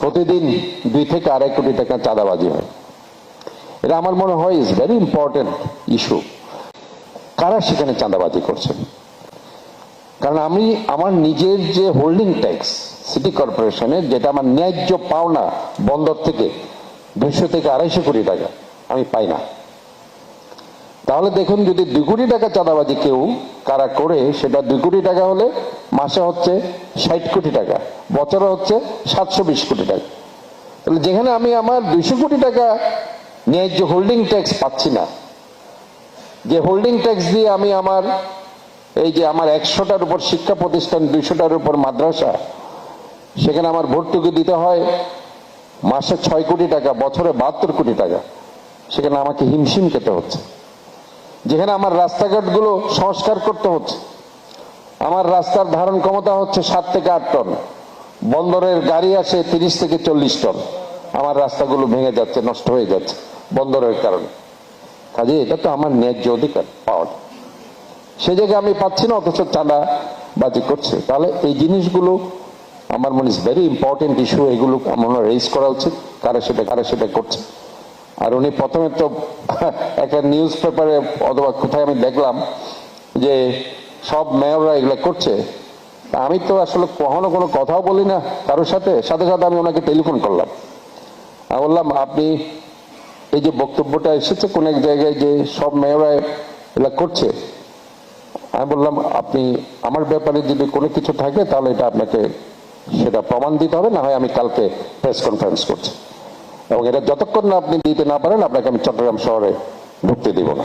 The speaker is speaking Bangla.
প্রতিদিন দুই থেকে আড়াই কোটি টাকা চাঁদাবাজি হয়। এটা আমার মনে হয় ইজ ভেরি ইম্পর্টেন্ট ইস্যু কারা সেখানে চাঁদাবাজি করছেন কারণ আমি, আমার নিজের যে হোল্ডিং ট্যাক্স সিটি কর্পোরেশনের যেটা আমার ন্যায্য পাওনা বন্দর থেকে দুশো থেকে আড়াইশো কোটি টাকা, আমি পাই না। তাহলে দেখুন, যদি দুই কোটি টাকা চাঁদাবাজি কেউ কারা করে, সেটা দুই কোটি টাকা হলে মাসে হচ্ছে ষাট কোটি টাকা, বছরে হচ্ছে সাতশো বিশ কোটি টাকা। তাহলে যেখানে আমি আমার দুইশো কোটি টাকা ন্যায্য হোল্ডিং ট্যাক্স পাচ্ছি না, যে হোল্ডিং ট্যাক্স দিয়ে আমি আমার এই যে আমার একশোটার উপর শিক্ষা প্রতিষ্ঠান, দুইশোটার উপর মাদ্রাসা, সেখানে আমার ভর্তুকি দিতে হয়, মাসে ছয় কোটি টাকা, বছরে বাহাত্তর কোটি টাকা, সেখানে আমাকে হিমশিম খেতে হচ্ছে। যেখানে আমার রাস্তাঘাটগুলো সংস্কার করতে হচ্ছে। আমার রাস্তার ধারণ ক্ষমতা হচ্ছে সাত থেকে আট টন। বন্দরের গাড়ি আসে তিরিশ থেকে চল্লিশ টন। আমার রাস্তাগুলো ভেঙে যাচ্ছে, নষ্ট হয়ে যাচ্ছে বন্দরের কারণে। কাজে এটা তো আমার ন্যায্য অধিকার, পাওয়ার। সে জায়গায় আমি পাচ্ছি না, অথচ চাঁদা বাজি করছে। তাহলে এই জিনিসগুলো আমার মনে ইস ভেরি ইম্পর্টেন্ট ইস্যু এগুলো আমার রেজ করা উচিত, কারা সেটা কারা সেটা করছে। আর উনি প্রথমে তো একটা নিউজ পেপারে অথবা কোথায় আমি দেখলাম যে সব মেয়ররা এগুলো করছে। আমি তো আসলে কখনো কোনো কথাও বলি না কারোর সাথে। সাথে সাথে আমি ওনাকে টেলিফোন করলাম। আমি বললাম, আপনি এই যে বক্তব্যটা এসেছে কোন এক জায়গায় যে সব মেয়ররা এগুলা করছে, আমি বললাম, আপনি আমার ব্যাপারে যদি কোনো কিছু থাকে তাহলে এটা আপনাকে সেটা প্রমাণ দিতে হবে, না হয় আমি কালকে প্রেস কনফারেন্স করছি। এবং এটা যতক্ষণ না আপনি দিতে না পারেন, আপনাকে আমি চট্টগ্রাম শহরে ঢুকতে দিব না।